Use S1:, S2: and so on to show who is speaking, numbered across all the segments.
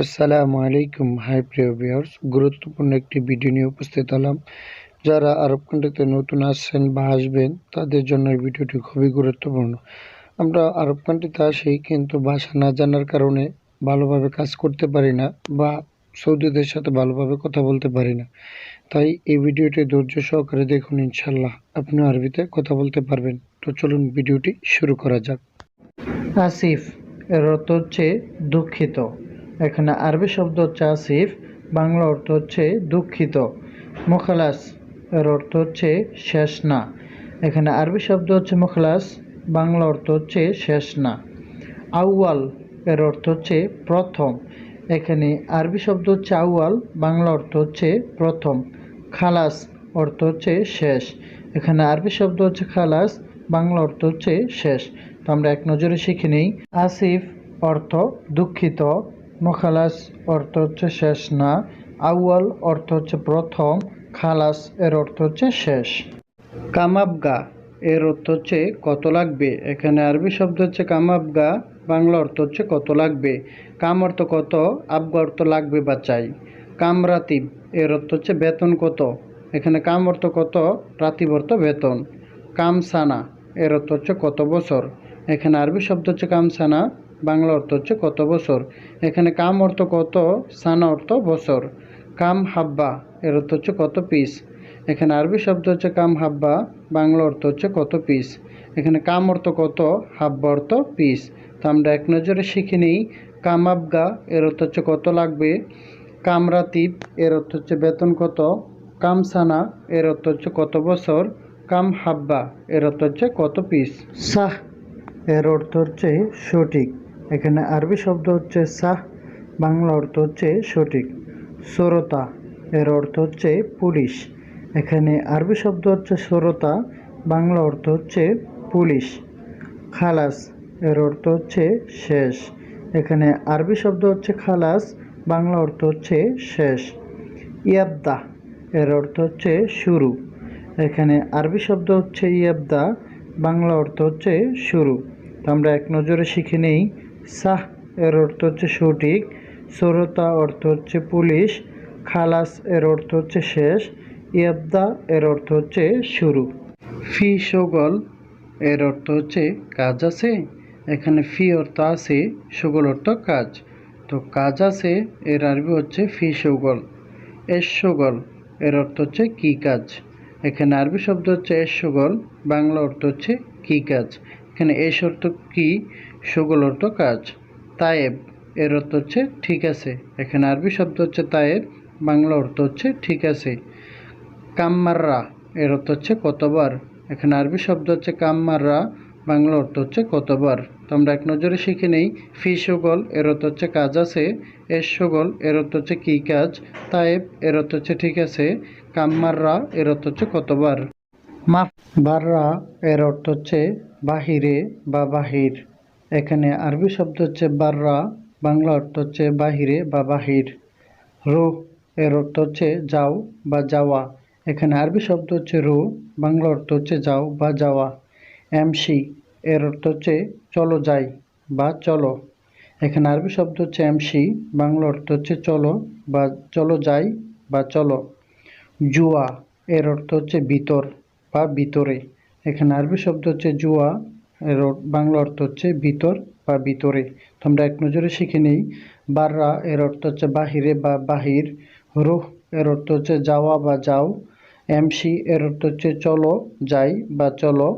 S1: আসসালামু আলাইকুম, হাই প্রিয় ভিউয়ার্স। গুরুত্বপূর্ণ একটি ভিডিও নিয়ে উপস্থিত হলাম। যারা আরব কান্ট্রিতে নতুন আসছেন বা আসবেন, তাদের জন্য এই ভিডিওটি খুবই গুরুত্বপূর্ণ। আমরা আরব কান্ট্রিতে আসি, কিন্তু ভাষা না জানার কারণে ভালোভাবে কাজ করতে পারি না বা সৌদিদের সাথে ভালোভাবে কথা বলতে পারি না। তাই এই ভিডিওটি ধৈর্য সহকারে দেখুন ইনশাল্লাহ আপনি আরবিতে কথা বলতে পারবেন। তো চলুন ভিডিওটি শুরু করা যাক। আসিফ, এর অর্থ হচ্ছে দুঃখিত। এখানে আরবি শব্দ হচ্ছে আসিফ, বাংলা অর্থ হচ্ছে দুঃখিত। মুখালাস এর অর্থ হচ্ছে শেষ না। এখানে আরবি শব্দ হচ্ছে মুখলাস, বাংলা অর্থ হচ্ছে শেষ না। আউয়াল এর অর্থ হচ্ছে প্রথম। এখানে আরবি শব্দ হচ্ছে আউয়াল, বাংলা অর্থ হচ্ছে প্রথম। খালাস অর্থ হচ্ছে শেষ। এখানে আরবি শব্দ হচ্ছে খালাস, বাংলা অর্থ হচ্ছে শেষ। তো আমরা এক নজরে শিখে নিই। আসিফ অর্থ দুঃখিত। মোখালাস অর্থ হচ্ছে শেষ না, আউয়াল অর্থ হচ্ছে প্রথম, খালাস এর অর্থ হচ্ছে শেষ। কামাবগা এর অর্থ হচ্ছে কত লাগবে? এখানে আরবি শব্দ হচ্ছে কামাবগা, বাংলা অর্থ হচ্ছে কত লাগবে? কাম অর্থ কত, আবগা অর্থ লাগবে বা চাই। কামরাতিব এর অর্থ হচ্ছে বেতন কত? এখানে কাম অর্থ কত, রাতিব অর্থ বেতন। কামসানা এর অর্থ হচ্ছে কত বছর? এখানে আরবি শব্দ হচ্ছে কামসানা বাংলা অর্থ হচ্ছে কত বছর? এখানে কাম অর্থ কত, সানা অর্থ বছর। কাম হাব্বা, এর অর্থ হচ্ছে কত পিস এখানে আরবি শব্দ হচ্ছে কাম হাব্বা, বাংলা অর্থ হচ্ছে কত পিস এখানে কাম অর্থ কত, হাব্বা অর্থ পিস তো আমরা এক নজরে শিখে নিই, কাম আবগা এর অর্থ হচ্ছে কত লাগবে? কামরাতিব এর অর্থ হচ্ছে বেতন কত? কামসানা এর অর্থ হচ্ছে কত বছর? কাম হাব্বা, এর অর্থ হচ্ছে কত পিস সাহ, এর অর্থ হচ্ছে সঠিক। এখানে আরবি শব্দ হচ্ছে সাহ, বাংলা অর্থ হচ্ছে সঠিক। সরতা, এর অর্থ হচ্ছে পুলিশ। এখানে আরবি শব্দ হচ্ছে সরতা, বাংলা অর্থ হচ্ছে পুলিশ। খালাস, এর অর্থ হচ্ছে শেষ। এখানে আরবি শব্দ হচ্ছে খালাস, বাংলা অর্থ হচ্ছে শেষ। ইয়াবদা, এর অর্থ হচ্ছে শুরু। এখানে আরবি শব্দ হচ্ছে ইয়াবদা, বাংলা অর্থ হচ্ছে শুরু। তো আমরা এক নজরে শিখে নেই সাহ, এর অর্থ হচ্ছে সঠিক। সরতা অর্থ হচ্ছে পুলিশ। খালাস, এর অর্থ হচ্ছে শেষ। ইয়াবদা এর অর্থ হচ্ছে শুরু। ফি সগল, এর অর্থ হচ্ছে কাজ আছে। এখানে ফি অর্থ আছে, সগল অর্থ কাজ। তো কাজ আছে, এর আরবি হচ্ছে ফি সগল। এস সগল, এর অর্থ হচ্ছে কি কাজ? এখানে আরবি শব্দ হচ্ছে এস সগল, বাংলা অর্থ হচ্ছে কি কাজ। এখানে এস অর্থ কি সগল অর্থ কাজ। তায়েব, এর অর্থ হচ্ছে ঠিক আছে। এখানে আরবি শব্দ হচ্ছে তায়েব, বাংলা অর্থ হচ্ছে ঠিক আছে। কাম্মাররা, এর অর্থ হচ্ছে কতবার। এখানে আরবি শব্দ হচ্ছে কাম্মাররা, বাংলা অর্থ হচ্ছে কতবার। তো আমরা এক নজরে শিখে নেই। ফি সগল, এর অর্থ হচ্ছে কাজ আছে। এস সগল, এর অর্থ হচ্ছে কী কাজ। তায়েব, এর অর্থ হচ্ছে ঠিক আছে। কাম্মাররা, এর অর্থ হচ্ছে কতবার। মাফ, বাররা, এর অর্থ হচ্ছে বাহিরে বা বাহির। এখানে আরবি শব্দ হচ্ছে বাররা, বাংলা অর্থ হচ্ছে বাহিরে বা বাহির। রো এর অর্থ হচ্ছে যাও বা যাওয়া। এখানে আরবি শব্দ হচ্ছে রো বাংলা অর্থ হচ্ছে যাও বা যাওয়া। এমসি এর অর্থ হচ্ছে চলো যাই বা চলো। এখানে আরবি শব্দ হচ্ছে এমসি, বাংলা অর্থ হচ্ছে চলো বা চলো যাই বা চলো। জুয়া এর অর্থ হচ্ছে ভিতর বা ভিতরে। এখানে আরবি শব্দ হচ্ছে জুয়া এর বাংলা অর্থ হচ্ছে ভিতর বা ভিতরে। তো আমরা এক নজরে শিখে নিই, বাররা এর অর্থ হচ্ছে বাহিরে বা বাহির, রুহ এর অর্থ হচ্ছে যাওয়া বা যাও, এমসি এর অর্থ হচ্ছে চলো, যাই বা চলো,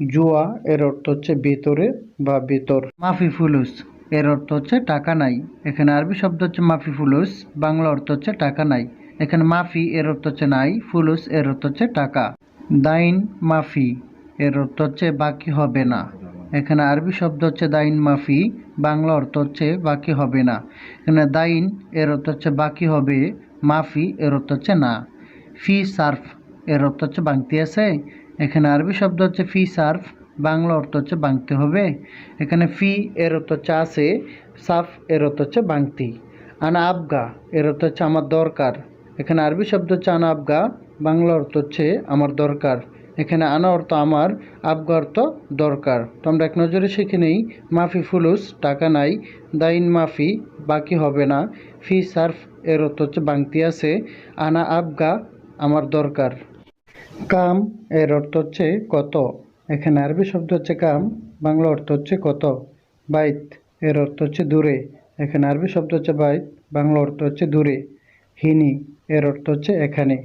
S1: জুয়া এর অর্থ হচ্ছে ভিতরে বা ভিতর। মাফি ফুলুস এর অর্থ হচ্ছে টাকা নাই, এখানে আরবি শব্দ হচ্ছে মাফি ফুলুস বাংলা অর্থ হচ্ছে টাকা নাই। এখানে মাফি এর অর্থ হচ্ছে নাই, ফুলুস এর অর্থ হচ্ছে টাকা। দাইন, মাফি। এর অর্থ হচ্ছে বাকি হবে না এখানে আরবি শব্দ হচ্ছে দাইন মাফি বাংলা অর্থ হচ্ছে বাকি হবে না এখানে দাইন এর অর্থ হচ্ছে বাকি হবে মাফি এর অর্থ হচ্ছে না ফি সার্ফ এর অর্থ হচ্ছে বাংতি আছে এখানে আরবি শব্দ হচ্ছে ফি সার্ফ বাংলা অর্থ হচ্ছে বাংতে হবে এখানে ফি এর অর্থ হচ্ছে আছে সার্ফ এর অর্থ হচ্ছে বাংতি আনা আবগা এর অর্থ হচ্ছে আমার দরকার এখানে আরবি শব্দ হচ্ছে আনা আবগা বাংলা অর্থ হচ্ছে আমার দরকার এখানে আনা অর্থ আমার আবগা অর্থ দরকার। তো আমরা এক নজরে শিখে নেই, মাফি ফুলুস, টাকা নাই, দাইন মাফি, বাকি হবে না। ফি সার্ফ এর অর্থ হচ্ছে বাংতি আছে, আনা আবগা আমার দরকার। কাম এর অর্থ হচ্ছে কত। এখানে আরবি শব্দ হচ্ছে কাম, বাংলা অর্থ হচ্ছে কত। বাইত এর অর্থ হচ্ছে দূরে। এখানে আরবি শব্দ হচ্ছে বাইত, বাংলা অর্থ হচ্ছে দূরে। হিনি এর অর্থ হচ্ছে এখানে।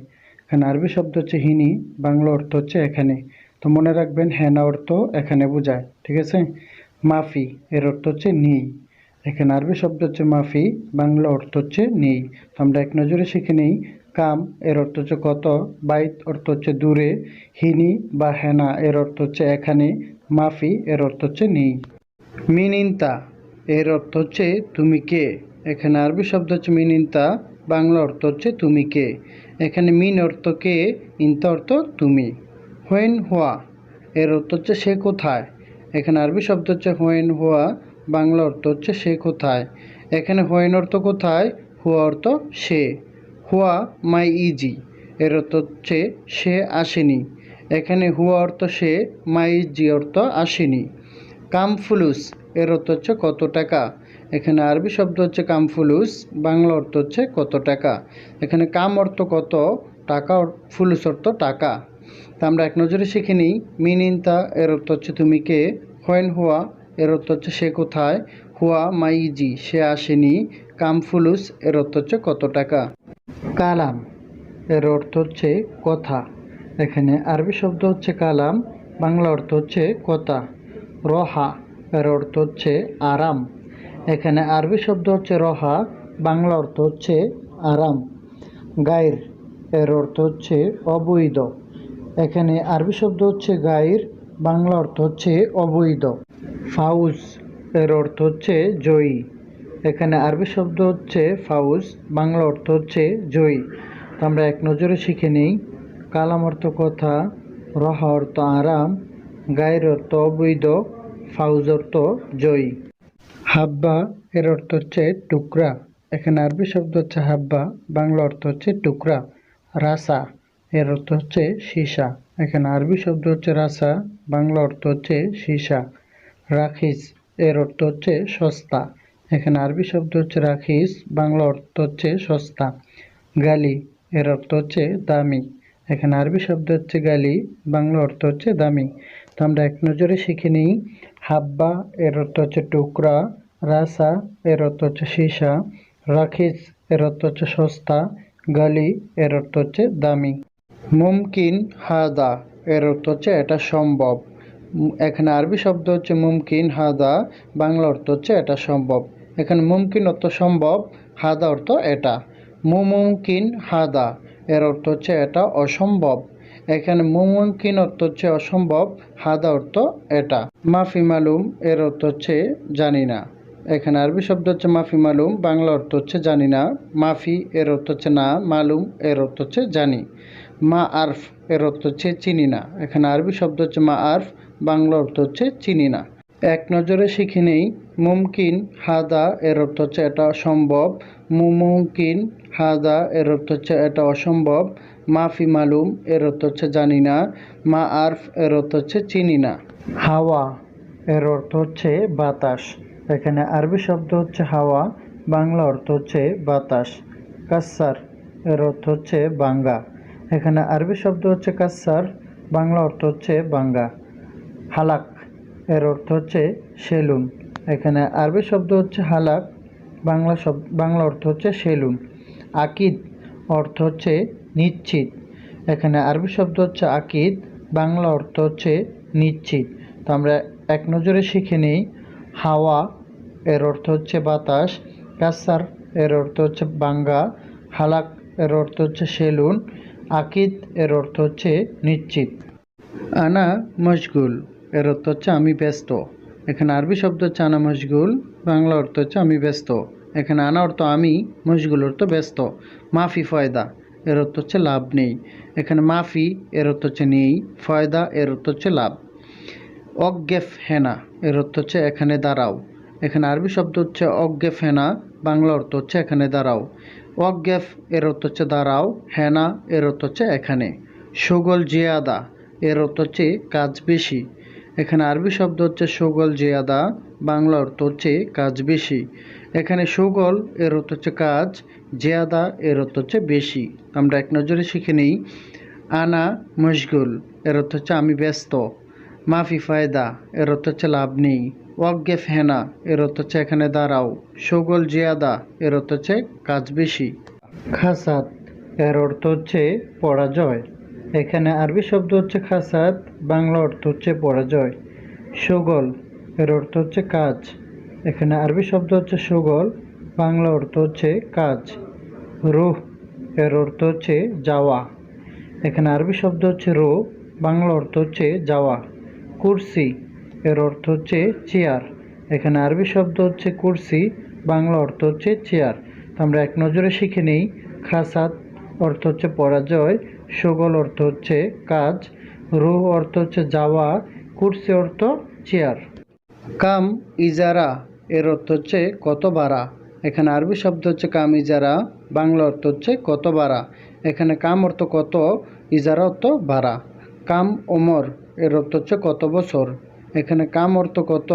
S1: এখানে আরবি শব্দ হচ্ছে হিনি, বাংলা অর্থ হচ্ছে এখানে। তো মনে রাখবেন হেনা অর্থ এখানে বোঝায়, ঠিক আছে? মাফি, এর অর্থ হচ্ছে নেই। এখানে আরবি শব্দ হচ্ছে মাফি, বাংলা অর্থ হচ্ছে নেই। তো আমরা এক নজরে শিখে নেই, কাম, এর অর্থ হচ্ছে কত, বাইত, অর্থ হচ্ছে দূরে, হিনি বা হেনা এর অর্থ হচ্ছে এখানে, মাফি, এর অর্থ হচ্ছে নেই। মিনিন্তা, এর অর্থ হচ্ছে তুমি কে? এখানে আরবি শব্দ হচ্ছে মিনিন্তা, বাংলা অর্থ হচ্ছে তুমি কে? এখানে মিন অর্থ কে? ইন্তা অর্থ তুমি। হোয়েন হোয়া, এর অর্থ হচ্ছে সে কোথায়? এখানে আরবি শব্দ হচ্ছে হোয়েন হোয়া, বাংলা অর্থ হচ্ছে সে কোথায়? এখানে হোয়েন অর্থ কোথায়? হুয়া অর্থ সে। হুয়া মাই ইজি, এর অর্থ হচ্ছে সে আসেনি। এখানে হুয়া অর্থ সে, মাই ইজি অর্থ আসেনি। কামফুলুস, এর অর্থ হচ্ছে কত টাকা? এখানে আরবি শব্দ হচ্ছে কামফুলুস, বাংলা অর্থ হচ্ছে কত টাকা। এখানে কাম অর্থ কত, টাকা ফুলুস অর্থ টাকা। তা আমরা এক নজরে শিখে নিই মিনিনতা এর অর্থ হচ্ছে তুমি কে, হোয়েন হুয়া, এর অর্থ হচ্ছে সে কোথায়, হুয়া মাইজি সে আসেনি, কামফুলুস, এর অর্থ হচ্ছে কত টাকা। কালাম, এর অর্থ হচ্ছে কথা। এখানে আরবি শব্দ হচ্ছে কালাম, বাংলা অর্থ হচ্ছে কথা। রহা, এর অর্থ হচ্ছে আরাম। এখানে আরবি শব্দ হচ্ছে রহা, বাংলা অর্থ হচ্ছে আরাম। গায়ের এর অর্থ হচ্ছে অবৈধ। এখানে আরবি শব্দ হচ্ছে গায়ের বাংলা অর্থ হচ্ছে অবৈধ। ফাউজ এর অর্থ হচ্ছে জয়ী। এখানে আরবি শব্দ হচ্ছে ফাউজ, বাংলা অর্থ হচ্ছে জয়ী। তো আমরা এক নজরে শিখে নিই। কালাম অর্থ কথা, রহা অর্থ আরাম গায়ের অর্থ অবৈধ, ফাউজ অর্থ জয়ী। হাব্বা এর অর্থ হচ্ছে টুকরা। এখানে আরবি শব্দ হচ্ছে হাব্বা, বাংলা অর্থ হচ্ছে টুকরা। রাসা এর অর্থ হচ্ছে সীসা। এখানে আরবি শব্দ হচ্ছে রাসা, বাংলা অর্থ হচ্ছে সীসা। রাখিস এর অর্থ হচ্ছে সস্তা। এখানে আরবি শব্দ হচ্ছে রাখিস, বাংলা অর্থ হচ্ছে সস্তা। গালি এর অর্থ হচ্ছে দামি। এখানে আরবি শব্দ হচ্ছে গালি, বাংলা অর্থ হচ্ছে দামি। তো আমরা এক নজরে শিখে নিই, হাব্বা এর অর্থ হচ্ছে টুকরা রাসা এর অর্থ হচ্ছে সীসা, রাখিস এর অর্থ হচ্ছে সস্তা, গালি এর অর্থ হচ্ছে দামি। মুমকিন হাদা এর অর্থ হচ্ছে এটা সম্ভব। এখানে আরবি শব্দ হচ্ছে মুমকিন হাদা, বাংলা অর্থ হচ্ছে এটা সম্ভব। এখানে মুমকিন অর্থ সম্ভব, হাদা অর্থ এটা। মুমকিন হাদা এর অর্থ হচ্ছে এটা অসম্ভব। এখানে মুমুমকিন অর্থ হচ্ছে অসম্ভব, হাদা অর্থ এটা। মাফি মালুম এর অর্থ হচ্ছে জানি না। এখানে আরবি শব্দ হচ্ছে মাফি মালুম বাংলা অর্থ হচ্ছে জানি না মাফি এর অর্থ হচ্ছে না মালুম এর অর্থ হচ্ছে জানি মা আরফ এর অর্থ হচ্ছে চিনি না এখানে আরবি শব্দ হচ্ছে মা আরফ বাংলা অর্থ হচ্ছে চিনি না এক নজরে শিখে নেই মুমকিন হাদা এর অর্থ হচ্ছে এটা সম্ভব মুমকিন হাদা এর অর্থ হচ্ছে এটা অসম্ভব মাফি মালুম এর অর্থ হচ্ছে জানি না মা আরফ এর অর্থ হচ্ছে চিনি না হাওয়া এর অর্থ হচ্ছে বাতাস এখানে আরবি শব্দ হচ্ছে হাওয়া, বাংলা অর্থ হচ্ছে বাতাস। কাসার এর অর্থ হচ্ছে বাঙ্গা। এখানে আরবি শব্দ হচ্ছে কাসার বাংলা অর্থ হচ্ছে বাঙ্গা। হালাক এর অর্থ হচ্ছে সেলুন। এখানে আরবি শব্দ হচ্ছে হালাক, বাংলা শব্দ, বাংলা অর্থ হচ্ছে সেলুন। আকিদ অর্থ হচ্ছে নিশ্চিত। এখানে আরবি শব্দ হচ্ছে আকিদ, বাংলা অর্থ হচ্ছে নিশ্চিত। তো আমরা এক নজরে শিখে নিই, হাওয়া এর অর্থ হচ্ছে বাতাস কাসার এর অর্থ হচ্ছে বাঙ্গা হালাক এর অর্থ হচ্ছে সেলুন আকিদ এর অর্থ হচ্ছে নিশ্চিত আনা মশগুল এর অর্থ হচ্ছে আমি ব্যস্ত এখানে আরবি শব্দ হচ্ছে আনা মশগুল বাংলা অর্থ হচ্ছে আমি ব্যস্ত এখানে আনা অর্থ আমি মশগুল অর্থ ব্যস্ত মাফি ফয়দা এর অর্থ হচ্ছে লাভ নেই এখানে মাফি এর অর্থ হচ্ছে নেই ফয়দা এর অর্থ হচ্ছে লাভ অজ্ঞেফ হেনা এর অর্থ হচ্ছে এখানে দাঁড়াও এখানে আরবি শব্দ হচ্ছে অজ্ঞেফ হেনা বাংলা অর্থ হচ্ছে এখানে দাঁড়াও। অজ্ঞেফ এর অর্থ হচ্ছে দাঁড়াও, হেনা, এর অর্থ হচ্ছে এখানে। সুগল জিয়াদা, এর অর্থ হচ্ছে কাজ বেশি। এখানে আরবি শব্দ হচ্ছে সুগল জিয়াদা, বাংলা অর্থ হচ্ছে কাজ বেশি। এখানে সুগল, এর অর্থ হচ্ছে কাজ, জিয়াদা, এর অর্থ হচ্ছে বেশি। আমরা এক নজরে শিখে নিই। আনা, মশগুল, এর অর্থ হচ্ছে আমি ব্যস্ত। মাফি, ফায়দা, এর অর্থ হচ্ছে লাভ নেই। ওয়াগ্গে হেনা এর অর্থ হচ্ছে এখানে দাঁড়াও। সুগল জিয়াদা, এর অর্থ হচ্ছে কাজ বেশি। খাসাত, এর অর্থ হচ্ছে পরাজয়। এখানে আরবি শব্দ হচ্ছে খাসাত, বাংলা অর্থ হচ্ছে পরাজয়। সুগল, এর অর্থ হচ্ছে কাজ। এখানে আরবি শব্দ হচ্ছে সুগল, বাংলা অর্থ হচ্ছে কাজ। রুহ, এর অর্থ হচ্ছে যাওয়া। এখানে আরবি শব্দ হচ্ছে রো বাংলা অর্থ হচ্ছে যাওয়া। কুরসি এর অর্থ হচ্ছে চেয়ার এখানে আরবি শব্দ হচ্ছে কুরসি বাংলা অর্থ হচ্ছে চেয়ার আমরা এক নজরে শিখে নেই খাসাত অর্থ হচ্ছে পরাজয়, সুগল অর্থ হচ্ছে কাজ, রুহ অর্থ হচ্ছে যাওয়া কুরসি অর্থ চেয়ার কাম ইজারা, এর অর্থ হচ্ছে কত বাড়া এখানে আরবি শব্দ হচ্ছে কাম ইজারা, বাংলা অর্থ হচ্ছে কত বাড়া এখানে কাম অর্থ কত, ইজারা অর্থ বাড়া কাম ওমর, এর অর্থ হচ্ছে কত বছর। এখানে কাম অর্থ কত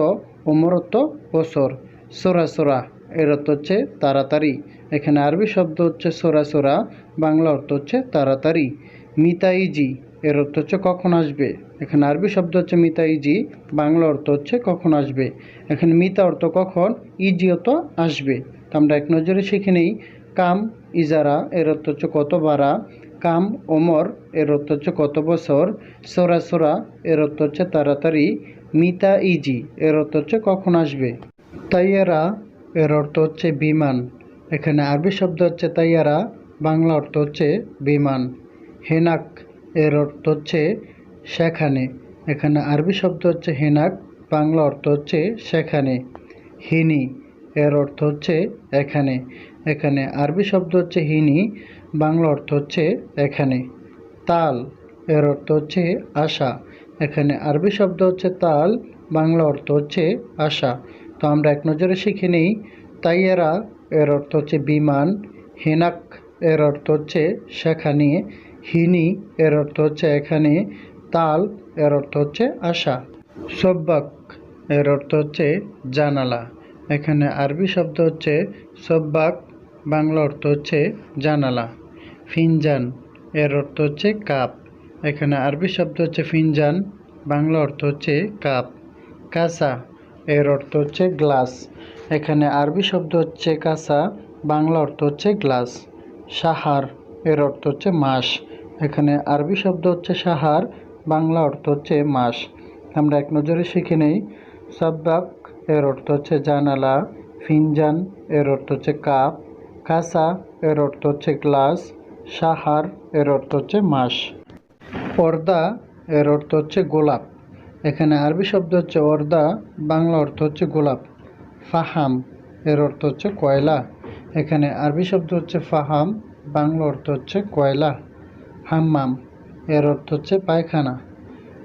S1: অর্থ বছর। সোরা সোরা, এর অর্থ হচ্ছে তাড়াতাড়ি। এখানে আরবি শব্দ হচ্ছে সোরা সোরা, বাংলা অর্থ হচ্ছে তাড়াতাড়ি। মিতাইজি, এর অর্থ হচ্ছে কখন আসবে। এখানে আরবি শব্দ হচ্ছে মিতাইজি, বাংলা অর্থ হচ্ছে কখন আসবে। এখানে মিতা অর্থ কখন, ইজি অর্থ আসবে। তো আমরা এক নজরে শিখে নিই, কাম, ইজারা, এর অর্থ হচ্ছে কত বাড়া কাম, ওমর, এর অর্থ হচ্ছে কত বছর। সোরা সোরা, এর অর্থ হচ্ছে তাড়াতাড়ি। মিতা ইজি, এর অর্থ হচ্ছে কখন আসবে। তাইয়ারা, এর অর্থ হচ্ছে বিমান। এখানে আরবি শব্দ হচ্ছে তাইয়ারা, বাংলা অর্থ হচ্ছে বিমান। হেনাক, এর অর্থ হচ্ছে সেখানে। এখানে আরবি শব্দ হচ্ছে হেনাক, বাংলা অর্থ হচ্ছে সেখানে। হিনি, এর অর্থ হচ্ছে এখানে। এখানে আরবি শব্দ হচ্ছে হিনি, বাংলা অর্থ হচ্ছে এখানে। তাল, এর অর্থ হচ্ছে আশা। এখানে আরবি শব্দ হচ্ছে তাল, বাংলা অর্থ হচ্ছে আশা। তো আমরা এক নজরে শিখে নিই, তাইয়ারা এর অর্থ হচ্ছে বিমান, হেনাক এর অর্থ হচ্ছে সেখানে, হিনি এর অর্থ হচ্ছে এখানে, তাল এর অর্থ হচ্ছে আশা। সব্বাক এর অর্থ হচ্ছে জানালা, এখানে আরবি শব্দ হচ্ছে সব্বাক, বাংলা অর্থ হচ্ছে জানালা। ফিনজান এর অর্থ হচ্ছে কাপ এখানে আরবি শব্দ হচ্ছে ফিনজান, বাংলা অর্থ হচ্ছে কাপ কাসা এর অর্থ হচ্ছে গ্লাস। এখানে আরবি শব্দ হচ্ছে কাসা বাংলা অর্থ হচ্ছে গ্লাস। সাহার, এর অর্থ হচ্ছে মাস। এখানে আরবি শব্দ হচ্ছে সাহার, বাংলা অর্থ হচ্ছে মাস। আমরা এক নজরে শিখে নেই। সাব্বাক, এর অর্থ হচ্ছে জানালা। ফিনজান, এর অর্থ হচ্ছে কাপ। কাসা এর অর্থ হচ্ছে গ্লাস। সাহার, এর অর্থ হচ্ছে মাস। পর্দা এর অর্থ হচ্ছে গোলাপ। এখানে আরবি শব্দ হচ্ছে অর্দা, বাংলা অর্থ হচ্ছে গোলাপ। ফাহাম এর অর্থ হচ্ছে কয়লা। এখানে আরবি শব্দ হচ্ছে ফাহাম, বাংলা অর্থ হচ্ছে কয়লা। হাম্মাম এর অর্থ হচ্ছে পায়খানা।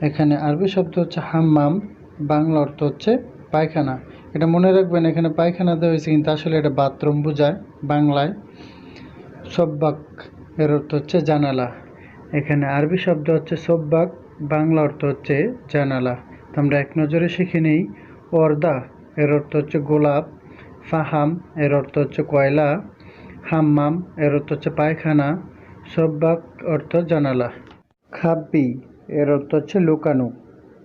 S1: এখানে আরবি শব্দ হচ্ছে হাম্মাম, বাংলা অর্থ হচ্ছে পায়খানা। এটা মনে রাখবেন, এখানে পায়খানা দেওয়া হয়েছে কিন্তু আসলে এটা বাথরুম বোঝায় বাংলায়। সব্বাক এর অর্থ হচ্ছে জানালা। এখানে আরবি শব্দ হচ্ছে সব্বাক, বাংলা অর্থ হচ্ছে জানালা। আমরা এক নজরে শিখে নিই, অর্দা, এর অর্থ হচ্ছে গোলাপ, ফাহাম, এর অর্থ হচ্ছে কয়লা, হাম্মাম, এর অর্থ হচ্ছে পায়খানা, সব্বাক অর্থ জানালা। খাব্বি, এর অর্থ হচ্ছে লুকানো।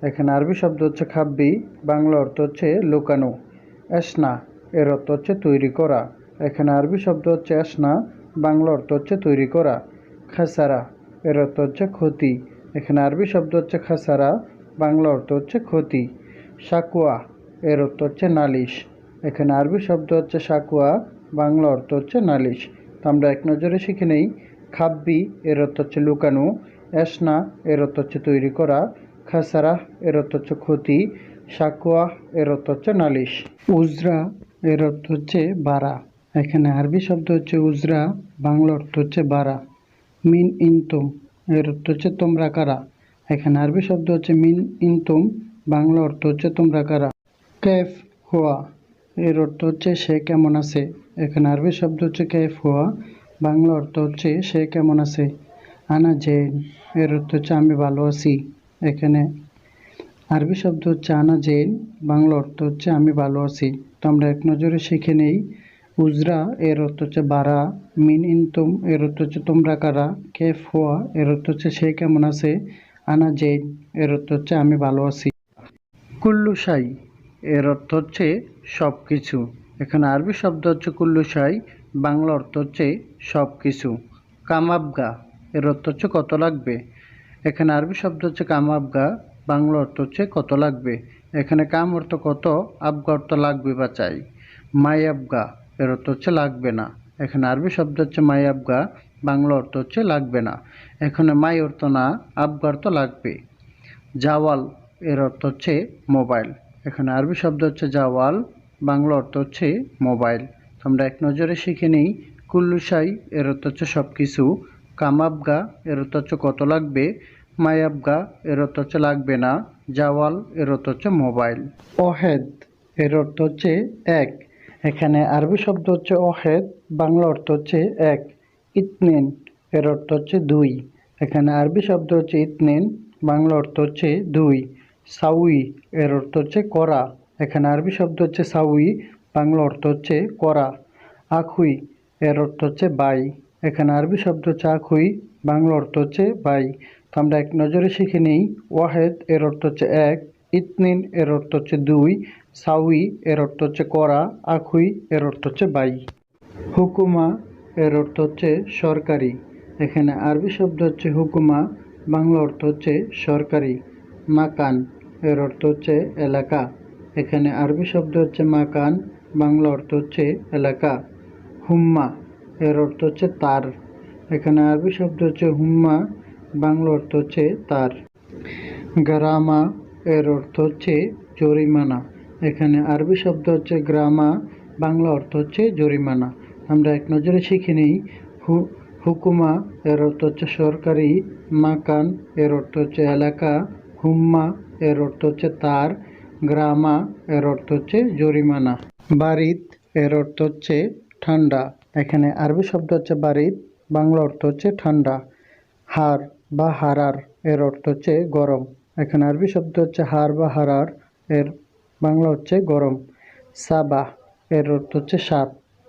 S1: এখানে আরবি শব্দ হচ্ছে খাব্বি, বাংলা অর্থ হচ্ছে লুকানো। এসনা, এর অর্থ হচ্ছে তৈরি করা। এখানে আরবি শব্দ হচ্ছে এসনা, বাংলা অর্থ হচ্ছে তৈরি করা। খাসারা এর অর্থ হচ্ছে ক্ষতি এখানে আরবি শব্দ হচ্ছে খাসারা বাংলা অর্থ হচ্ছে ক্ষতি সাকুয়া এর অর্থ হচ্ছে নালিশ এখানে আরবি শব্দ হচ্ছে সাকুয়া বাংলা অর্থ হচ্ছে নালিশ তো আমরা এক নজরে শিখে নেই খাব্বি এর অর্থ হচ্ছে লুকানো এসনা এর অর্থ হচ্ছে তৈরি করা খাসারা এর অর্থ হচ্ছে ক্ষতি সাকুয়া এর অর্থ হচ্ছে নালিশ উজরা এর অর্থ হচ্ছে বাড়া এখানে আরবি শব্দ হচ্ছে উজরা বাংলা অর্থ হচ্ছে বাড়া মিন ইনতুম এর অর্থ হচ্ছে তোমরা কারা? এখানে আরবি শব্দ হচ্ছে মিন ইনতুম, বাংলা অর্থ হচ্ছে তোমরা কারা? কেফ হুয়া, এর অর্থ হচ্ছে সে কেমন আছে। এখানে আরবি শব্দ হচ্ছে কেফ হোয়া, বাংলা অর্থ হচ্ছে সে কেমন আছে। আনা জেন এর অর্থ হচ্ছে আমি ভালো আছি। এখানে আরবি শব্দ হচ্ছে আনা জেন বাংলা অর্থ হচ্ছে আমি ভালো আছি। তো আমরা এক নজরে শিখে নেই উজরা, এর অর্থ হচ্ছে বারা, মিন ইনতুম এর অর্থ হচ্ছে তোমরা কারা কেফ হওয়া এর অর্থ হচ্ছে সে কেমন আছে, আনা জেন এর অর্থ হচ্ছে আমি ভালো আছি। কুল্লু সাই এর অর্থ হচ্ছে সব কিছু এখানে আরবি শব্দ হচ্ছে কুল্লু সাই বাংলা অর্থ হচ্ছে সব কিছু কামাবগা, এর অর্থ হচ্ছে কত লাগবে। এখানে আরবি শব্দ হচ্ছে কামাবগা, বাংলা অর্থ হচ্ছে কত লাগবে। এখানে কাম অর্থ কত, আবগা অর্থ লাগবে বা চাই। মাই আবগা এর অর্থ হচ্ছে লাগবে না। এখানে আরবি শব্দ হচ্ছে মাই আবগা, বাংলা অর্থ হচ্ছে লাগবে না। এখানে মাই অর্থ না, আবগা অর্থ লাগবে। জাওয়াল এর অর্থ হচ্ছে মোবাইল। এখানে আরবি শব্দ হচ্ছে জাওয়াল, বাংলা অর্থ হচ্ছে মোবাইল। আমরা এক নজরে শিখে নিই কুল্লুসাই এর অর্থ হচ্ছে সব কিছু কামাবগা এর অর্থ হচ্ছে কত লাগবে। মায়াবগা এর অর্থ হচ্ছে লাগবে না। জাওয়াল এর অর্থ হচ্ছে মোবাইল। অহেদ এর অর্থ হচ্ছে এক। এখানে আরবি শব্দ হচ্ছে অহেদ বাংলা অর্থ হচ্ছে এক, ইতনেন, এর অর্থ হচ্ছে দুই। এখানে আরবি শব্দ হচ্ছে ইতনিন, বাংলা অর্থ হচ্ছে দুই। সাউই, এর অর্থ হচ্ছে করা। এখানে আরবি শব্দ হচ্ছে সাউই, বাংলা অর্থ হচ্ছে করা। আখুই, এর অর্থ হচ্ছে বাই। এখানে আরবি শব্দ হচ্ছে আখুই, বাংলা অর্থ হচ্ছে বাই। তো আমরা এক নজরে শিখে নিই, ওয়াহেদ, এর অর্থ হচ্ছে এক, ইতনিন, এর অর্থ হচ্ছে দুই। সাউই এর অর্থ হচ্ছে করা আখুই এর অর্থ হচ্ছে বাই। হুকুমা এর অর্থ হচ্ছে সরকারি। এখানে আরবি শব্দ হচ্ছে হুকুমা, বাংলা অর্থ হচ্ছে সরকারি। মাকান এর অর্থ হচ্ছে এলাকা। এখানে আরবি শব্দ হচ্ছে মাকান, বাংলা অর্থ হচ্ছে এলাকা। হুম্মা এর অর্থ হচ্ছে তার। এখানে আরবি শব্দ হচ্ছে হুম্মা, বাংলা অর্থ হচ্ছে তার। গ্রামা এর অর্থ হচ্ছে জরিমানা। এখানে আরবি শব্দ হচ্ছে গ্রামা, বাংলা অর্থ হচ্ছে জরিমানা। আমরা এক নজরে শিখে নিই, হু, হুকুমা এর অর্থ হচ্ছে সরকারি, মাকান এর অর্থ হচ্ছে এলাকা, হুম্মা এর অর্থ হচ্ছে তার, গ্রামা এর অর্থ হচ্ছে জরিমানা। বারিদ এর অর্থ হচ্ছে ঠান্ডা, এখানে আরবি শব্দ হচ্ছে বারিদ, বাংলা অর্থ হচ্ছে ঠান্ডা। হার বা হারার এর অর্থ হচ্ছে গরম, এখানে আরবি শব্দ হচ্ছে হার বা হারার এর বাংলা হচ্ছে গরম। সাবা এর অর্থ হচ্ছে সাত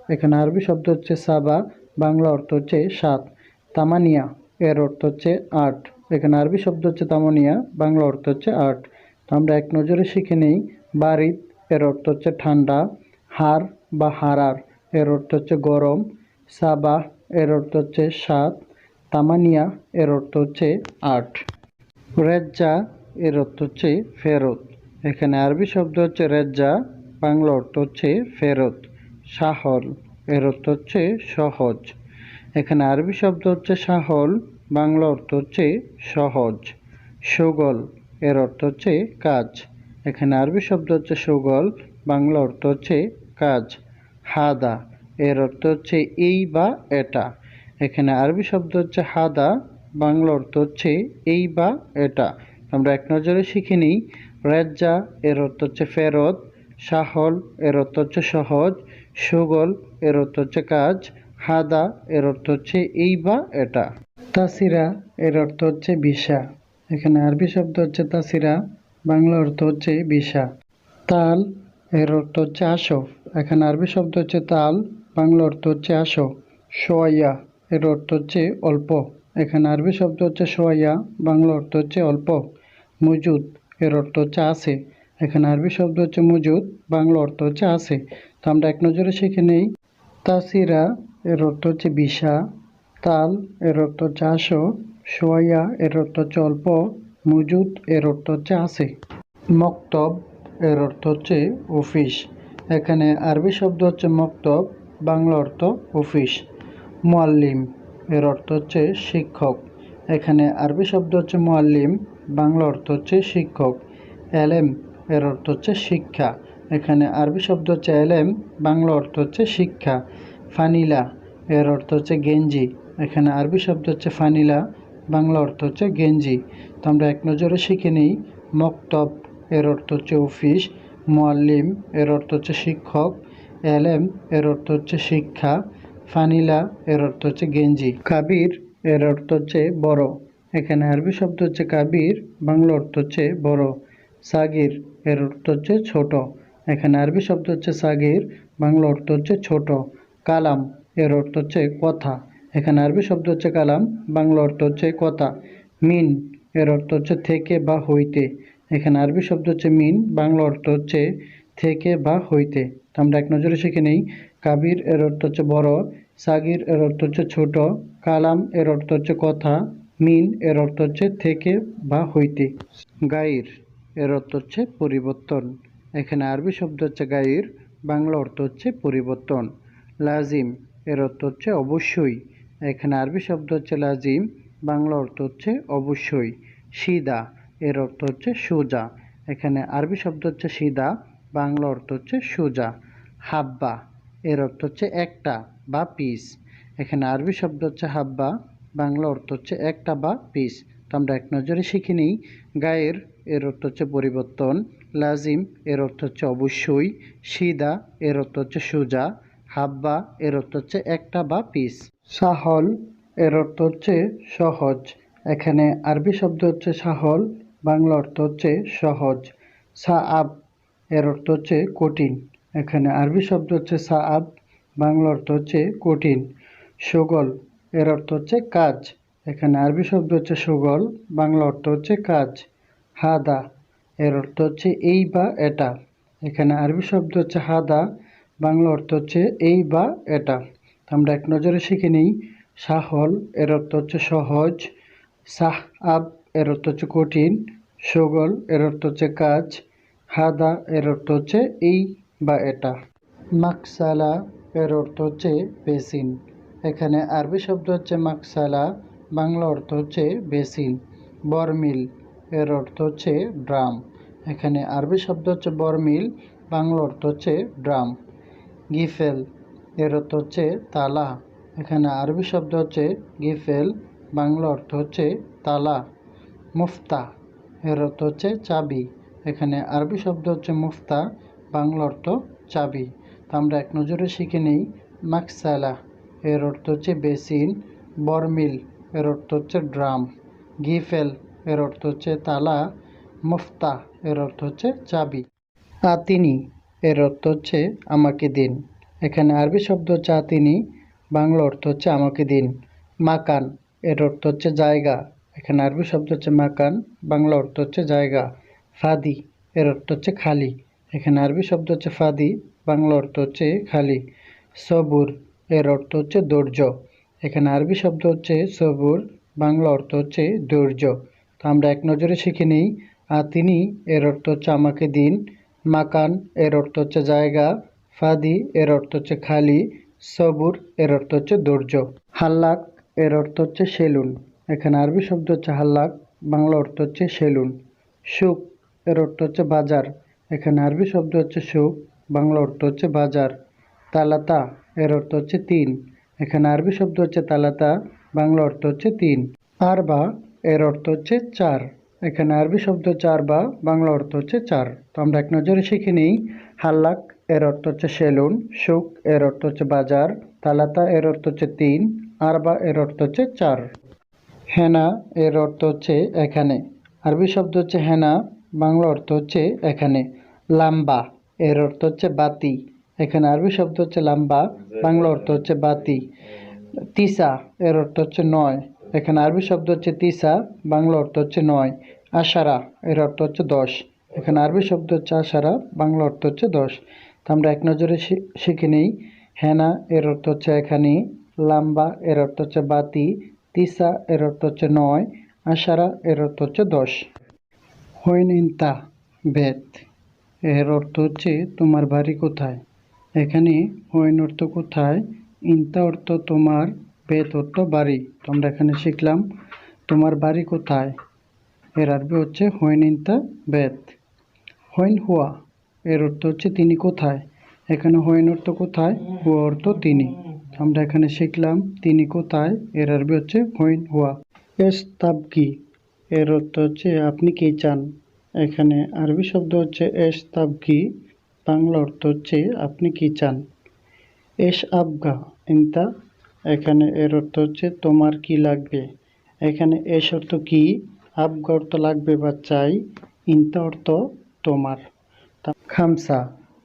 S1: এখানে আরবি শব্দ হচ্ছে সাবা, বাংলা অর্থ হচ্ছে সাত তামানিয়া এর অর্থ হচ্ছে আট এখানে আরবি শব্দ হচ্ছে তামানিয়া, বাংলা অর্থ হচ্ছে আট তো আমরা এক নজরে শিখে নেই বারিদ এর অর্থ হচ্ছে ঠান্ডা, হার বা হারার এর অর্থ হচ্ছে গরম, সাবা এর অর্থ হচ্ছে সাত তামানিয়া এর অর্থ হচ্ছে আট রেজ্জা এর অর্থ হচ্ছে ফেরত। এখানে আরবি শব্দ হচ্ছে রেজ্জা, বাংলা অর্থ হচ্ছে ফেরত, সাহল, এর অর্থ হচ্ছে সহজ। এখানে আরবি শব্দ হচ্ছে সাহল, বাংলা অর্থ হচ্ছে সহজ। সুগল, এর অর্থ হচ্ছে কাজ। এখানে আরবি শব্দ হচ্ছে সুগল, বাংলা অর্থ হচ্ছে কাজ। হাদা, এর অর্থ হচ্ছে এই বা এটা। এখানে আরবি শব্দ হচ্ছে হাদা, বাংলা অর্থ হচ্ছে এই বা এটা। আমরা এক নজরে শিখে নিই রেজ্জা এর অর্থ হচ্ছে ফেরত সাহল এর অর্থ হচ্ছে সহজ সুগল এর অর্থ হচ্ছে কাজ হাদা এর অর্থ হচ্ছে এই বা এটা তাসিরা এর অর্থ হচ্ছে ভিসা এখানে আরবি শব্দ হচ্ছে তাসিরা বাংলা অর্থ হচ্ছে ভিসা তাল এর অর্থ হচ্ছে আসো এখানে আরবি শব্দ হচ্ছে তাল বাংলা অর্থ হচ্ছে আসো সোয়াইয়া এর অর্থ হচ্ছে অল্প এখানে আরবি শব্দ হচ্ছে সোয়াইয়া বাংলা অর্থ হচ্ছে অল্প মজুদ এর অর্থ হচ্ছে আছে। এখানে আরবি শব্দ হচ্ছে মজুদ, বাংলা অর্থ হচ্ছে আছে। তো আমরা এক নজরে শিখে নেই। তাসিরা এর অর্থ হচ্ছে বিশা, তাল এর অর্থ হচ্ছে আসো, সোয়াইয়া এর অর্থ হচ্ছে অল্প, মজুদ এর অর্থ হচ্ছে আছে। মক্তব এর অর্থ হচ্ছে অফিস। এখানে আরবি শব্দ হচ্ছে মক্তব, বাংলা অর্থ অফিস। মোয়াল্লিম এর অর্থ হচ্ছে শিক্ষক। এখানে আরবি শব্দ হচ্ছে মোয়াল্লিম বাংলা অর্থ হচ্ছে শিক্ষক এলেম এর অর্থ হচ্ছে শিক্ষা এখানে আরবি শব্দ হচ্ছে এলেম বাংলা অর্থ হচ্ছে শিক্ষা ফানিলা এর অর্থ হচ্ছে গেঞ্জি এখানে আরবি শব্দ হচ্ছে ফানিলা বাংলা অর্থ হচ্ছে গেঞ্জি তো আমরা এক নজরে শিখে নিই মক্তব এর অর্থ হচ্ছে অফিস মোয়াল্লিম এর অর্থ হচ্ছে শিক্ষক এলেম এর অর্থ হচ্ছে শিক্ষা ফানিলা এর অর্থ হচ্ছে গেঞ্জি কাবির এর অর্থ হচ্ছে বড় এখানে আরবি শব্দ হচ্ছে কাবির বাংলা অর্থ হচ্ছে বড় সাগির এর অর্থ হচ্ছে ছোট এখানে আরবি শব্দ হচ্ছে সাগির বাংলা অর্থ হচ্ছে ছোট কালাম এর অর্থ হচ্ছে কথা এখানে আরবি শব্দ হচ্ছে কালাম বাংলা অর্থ হচ্ছে কথা মিন এর অর্থ হচ্ছে থেকে বা হইতে এখানে আরবি শব্দ হচ্ছে মিন বাংলা অর্থ হচ্ছে থেকে বা হইতে তো আমরা এক নজরে শিখে নেই কাবির এর অর্থ হচ্ছে বড় সাগির এর অর্থ হচ্ছে ছোট কালাম এর অর্থ হচ্ছে কথা মিন এর অর্থ হচ্ছে থেকে বা হইতে। গাইর এর অর্থ হচ্ছে পরিবর্তন। এখানে আরবি শব্দ হচ্ছে গাইর, বাংলা অর্থ হচ্ছে পরিবর্তন। লাজিম এর অর্থ হচ্ছে অবশ্যই। এখানে আরবি শব্দ হচ্ছে লাজিম, বাংলা অর্থ হচ্ছে অবশ্যই। সিদা এর অর্থ হচ্ছে সোজা। এখানে আরবি শব্দ হচ্ছে সিদা বাংলা অর্থ হচ্ছে সোজা। হাব্বা এর অর্থ হচ্ছে একটা বা পিস। এখানে আরবি শব্দ হচ্ছে হাব্বা বাংলা অর্থ হচ্ছে একটা বা পিস তো আমরা এক নজরে শিখে নিই, গায়ের এর অর্থ হচ্ছে পরিবর্তন, লাজিম এর অর্থ হচ্ছে অবশ্যই, সিদা এর অর্থ হচ্ছে সোজা, হাব্বা এর অর্থ হচ্ছে একটা বা পিস সাহল এর অর্থ হচ্ছে সহজ, এখানে আরবি শব্দ হচ্ছে সাহল, বাংলা অর্থ হচ্ছে সহজ। সাআব এর অর্থ হচ্ছে কঠিন, এখানে আরবি শব্দ হচ্ছে সাআব, বাংলা অর্থ হচ্ছে কঠিন। সুগল এর অর্থ হচ্ছে কাজ। এখানে আরবি শব্দ হচ্ছে সুগল, বাংলা অর্থ হচ্ছে কাজ। হাদা, এর অর্থ হচ্ছে এই বা এটা। এখানে আরবি শব্দ হচ্ছে হাদা, বাংলা অর্থ হচ্ছে এই বা এটা। আমরা এক নজরে শিখে নিই, সাহল, এর অর্থ হচ্ছে সহজ। সাহ, আব, এর অর্থ হচ্ছে কঠিন। সুগল, এর অর্থ হচ্ছে কাজ। হাদা, এর অর্থ হচ্ছে এই বা এটা। মাকসালা, এর অর্থ হচ্ছে বেসিন। এখানে আরবি শব্দ হচ্ছে মাকসালা, বাংলা অর্থ হচ্ছে বেসিন, বরমিল, এর অর্থ হচ্ছে ড্রাম। এখানে আরবি শব্দ হচ্ছে বরমিল, বাংলা অর্থ হচ্ছে ড্রাম। গিফেল, এর অর্থ হচ্ছে তালা। এখানে আরবি শব্দ হচ্ছে গিফেল, বাংলা অর্থ হচ্ছে তালা। মুফতা, এর অর্থ হচ্ছে চাবি। এখানে আরবি শব্দ হচ্ছে মুফতা, বাংলা অর্থ চাবি। তো আমরা এক নজরে শিখে নিই মাকসালা। এর অর্থ হচ্ছে বেসিন বরমিল এর অর্থ হচ্ছে ড্রাম গিফেল এর অর্থ হচ্ছে তালা মুফতা এর অর্থ হচ্ছে চাবি আতিনি এর অর্থ হচ্ছে আমাকে দিন এখানে আরবি শব্দ হচ্ছে আতিনি বাংলা অর্থ হচ্ছে আমাকে দিন মাকান এর অর্থ হচ্ছে জায়গা এখানে আরবি শব্দ হচ্ছে মাকান বাংলা অর্থ হচ্ছে জায়গা ফাদি এর অর্থ হচ্ছে খালি এখানে আরবি শব্দ হচ্ছে ফাদি বাংলা অর্থ হচ্ছে খালি সবুর এর অর্থ হচ্ছে ধৈর্য এখানে আরবি শব্দ হচ্ছে সবুর বাংলা অর্থ হচ্ছে ধৈর্য তো আমরা এক নজরে শিখে নিই আর তিনি এর অর্থ হচ্ছে আমাকে দিন মাকান এর অর্থ হচ্ছে জায়গা ফাদি এর অর্থ হচ্ছে খালি সবুর এর অর্থ হচ্ছে ধৈর্য হাল্লাক এর অর্থ হচ্ছে সেলুন এখানে আরবি শব্দ হচ্ছে হাল্লাক বাংলা অর্থ হচ্ছে সেলুন সুখ এর অর্থ হচ্ছে বাজার এখানে আরবি শব্দ হচ্ছে সুখ বাংলা অর্থ হচ্ছে বাজার তালাতা এর অর্থ হচ্ছে তিন এখানে আরবি শব্দ হচ্ছে তালাতা বাংলা অর্থ হচ্ছে তিন আর বা এর অর্থ হচ্ছে চার এখানে আরবি শব্দ চার বা বাংলা অর্থ হচ্ছে চার তো আমরা এক নজরে শিখে নিই হাল্লাক এর অর্থ হচ্ছে সেলুন সুক এর অর্থ হচ্ছে বাজার তালাতা এর অর্থ হচ্ছে তিন আরবা এর অর্থ হচ্ছে চার হেনা এর অর্থ হচ্ছে এখানে আরবি শব্দ হচ্ছে হেনা বাংলা অর্থ হচ্ছে এখানে লাম্বা এর অর্থ হচ্ছে বাতি এখানে আরবি শব্দ হচ্ছে লাম্বা বাংলা অর্থ হচ্ছে বাতি। তিসা এর অর্থ হচ্ছে নয়। এখানে আরবি শব্দ হচ্ছে তিসা বাংলা অর্থ হচ্ছে নয়। আশারা এর অর্থ হচ্ছে দশ। এখানে আরবি শব্দ হচ্ছে আশারা বাংলা অর্থ হচ্ছে দশ। তো আমরা এক নজরে শিখে নিই। হেনা এর অর্থ হচ্ছে এখানে। লাম্বা এর অর্থ হচ্ছে বাতি। তিসা এর অর্থ হচ্ছে নয়। আশারা এর অর্থ হচ্ছে দশ। হইনিন্তা বেত। এর অর্থ হচ্ছে তোমার বাড়ি কোথায়? এখানে হৈন অর্থ কোথায়? ইন্তা অর্থ তোমার বেত অর্থ বাড়ি। তো আমরা এখানে শিখলাম, তোমার বাড়ি কোথায়? এর আরবি হচ্ছে হৈনিন্তা বেত। হৈন হুয়া, এর অর্থ হচ্ছে তিনি কোথায়? এখানে হৈন অর্থ কোথায়? হুয়া অর্থ তিনি। আমরা এখানে শিখলাম, তিনি কোথায়? এর আরবি হচ্ছে হৈন হুয়া। এস তাবকি এর অর্থ হচ্ছে আপনি কি চান? এখানে আরবি শব্দ হচ্ছে এস তাবকি বাংলা অর্থ হচ্ছে, আপনি কি চান? এস আবগা, ইন্তা। এখানে এর অর্থ হচ্ছে, তোমার কি লাগবে? এখানে এস অর্থ কি? আবগা অর্থ লাগবে বা চাই, ইনতা অর্থ তোমার। খামসা,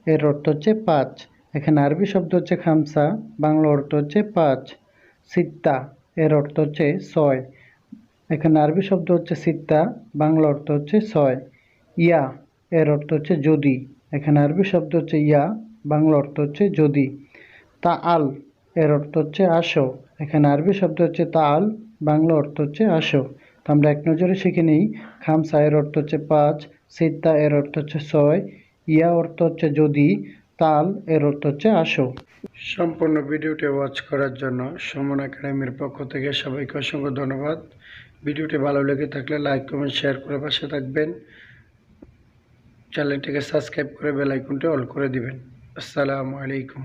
S1: এর অর্থ হচ্ছে পাঁচ। এখানে আরবি শব্দ হচ্ছে খামসা, বাংলা অর্থ হচ্ছে পাঁচ। সিত্তা, এর অর্থ হচ্ছে ছয়। এখানে আরবি শব্দ হচ্ছে সিত্তা, বাংলা অর্থ হচ্ছে ছয়। ইয়া, এর অর্থ হচ্ছে যদি। এখানে আরবি শব্দ হচ্ছে ইয়া, বাংলা অর্থ হচ্ছে যদি। তা আল এর অর্থ হচ্ছে আসো। এখানে আরবি শব্দ হচ্ছে তা আল বাংলা অর্থ হচ্ছে আসো। তো আমরা এক নজরে শিখে নিই, খামসা এর অর্থ হচ্ছে পাঁচ সিত্তা এর অর্থ হচ্ছে ছয়, ইয়া অর্থ হচ্ছে যদি, তাল এর অর্থ হচ্ছে আসো।
S2: সম্পূর্ণ ভিডিওটি ওয়াচ করার জন্য সমন একাডেমির পক্ষ থেকে সবাইকে অসংখ্য ধন্যবাদ। ভিডিওটি ভালো লেগে থাকলে লাইক কমেন্ট শেয়ার করে পাশে থাকবেন। চ্যানেলটিকে সাবস্ক্রাইব করে বেলাইকনটি অল করে দিবেন। আসসালামু আলাইকুম।